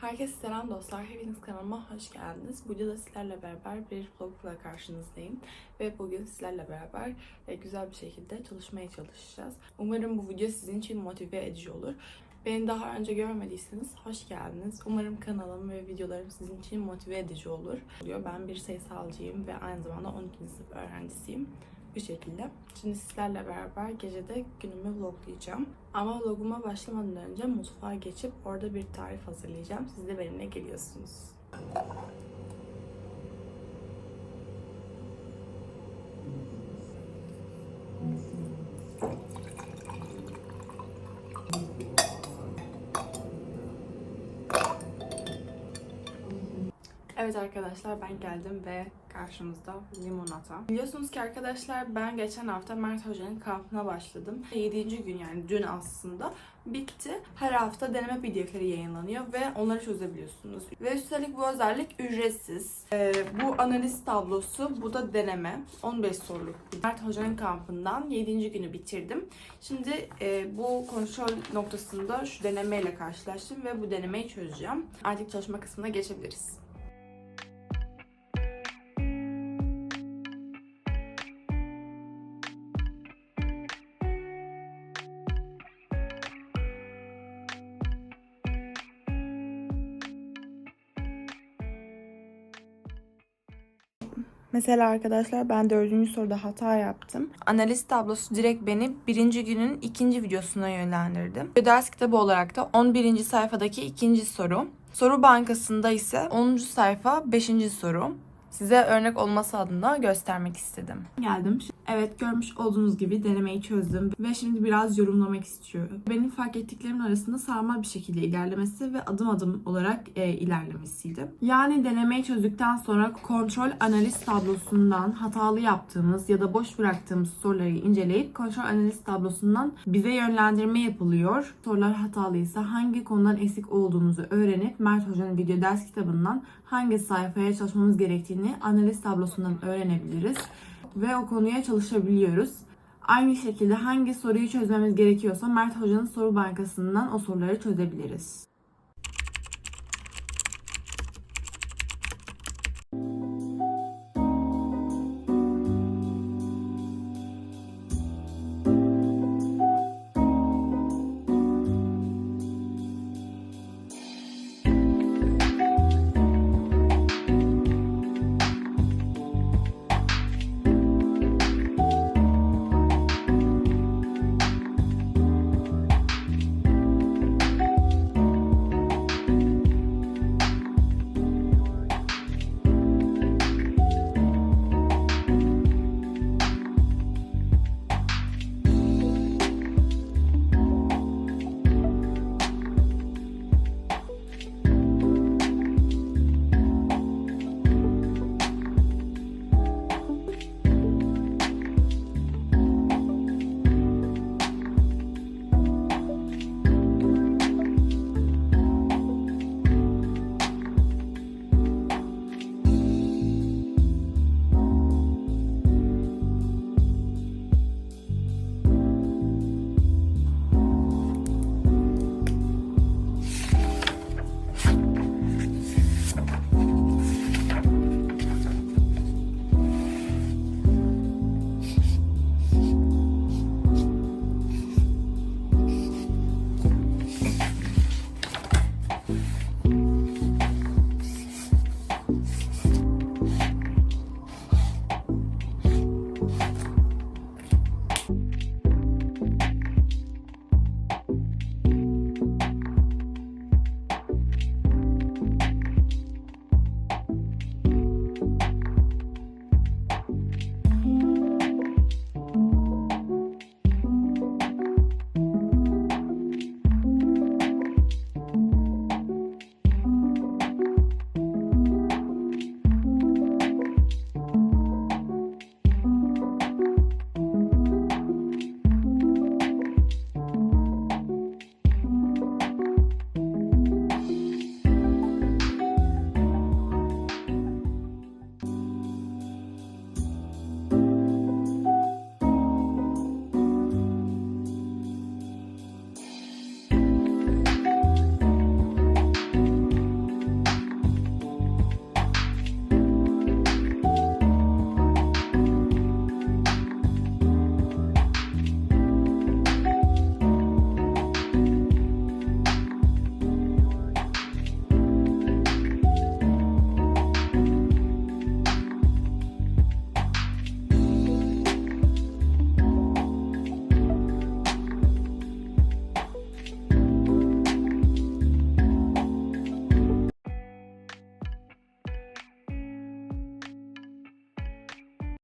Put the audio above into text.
Herkese selam dostlar. Hepiniz kanalıma hoş geldiniz. Bu videoda sizlerle beraber bir vlogla karşınızdayım. Ve bugün sizlerle beraber e, güzel bir şekilde çalışmaya çalışacağız. Umarım bu video sizin için motive edici olur. Beni daha önce görmediyseniz hoş geldiniz. Umarım kanalım ve videolarım sizin için motive edici olur. Ben bir sayısalcıyım ve aynı zamanda 12. sınıf öğrencisiyim. Bu şekilde. Şimdi sizlerle beraber gecede günümü vloglayacağım. Ama vloguma başlamadan önce mutfağa geçip orada bir tarif hazırlayacağım. Siz de benimle geliyorsunuz. Evet arkadaşlar ben geldim ve karşımızda limonata. Biliyorsunuz ki arkadaşlar ben geçen hafta Mert Hoca'nın kampına başladım. 7. gün yani dün aslında bitti. Her hafta deneme pdf'leri yayınlanıyor ve onları çözebiliyorsunuz. Ve üstelik bu özellik ücretsiz. Ee, bu analiz tablosu, bu da deneme. 15 soruluk. Mert Hoca'nın kampından 7. günü bitirdim. Şimdi e, bu kontrol noktasında şu denemeyle karşılaştım ve bu denemeyi çözeceğim. Artık çalışma kısmına geçebiliriz. Mesela arkadaşlar ben dördüncü soruda hata yaptım. Analiz tablosu direkt beni birinci günün ikinci videosuna yönlendirdi. Ve ders kitabı olarak da 11. sayfadaki ikinci soru. Soru bankasında ise 10. sayfa 5. soru. Size örnek olması adına göstermek istedim. Geldim. Evet görmüş olduğunuz gibi denemeyi çözdüm ve şimdi biraz yorumlamak istiyorum. Benim fark ettiklerimin arasında sarmal bir şekilde ilerlemesi ve adım adım olarak e, ilerlemesiydi. Yani denemeyi çözdükten sonra kontrol analiz tablosundan hatalı yaptığımız ya da boş bıraktığımız soruları inceleyip kontrol analiz tablosundan bize yönlendirme yapılıyor. Sorular hatalıysa hangi konudan eksik olduğumuzu öğrenip Mert Hoca'nın video ders kitabından hangi sayfaya çalışmamız gerektiğini analiz tablosundan öğrenebiliriz ve o konuya çalışabiliyoruz. Aynı şekilde hangi soruyu çözmemiz gerekiyorsa Mert Hoca'nın soru bankasından o soruları çözebiliriz.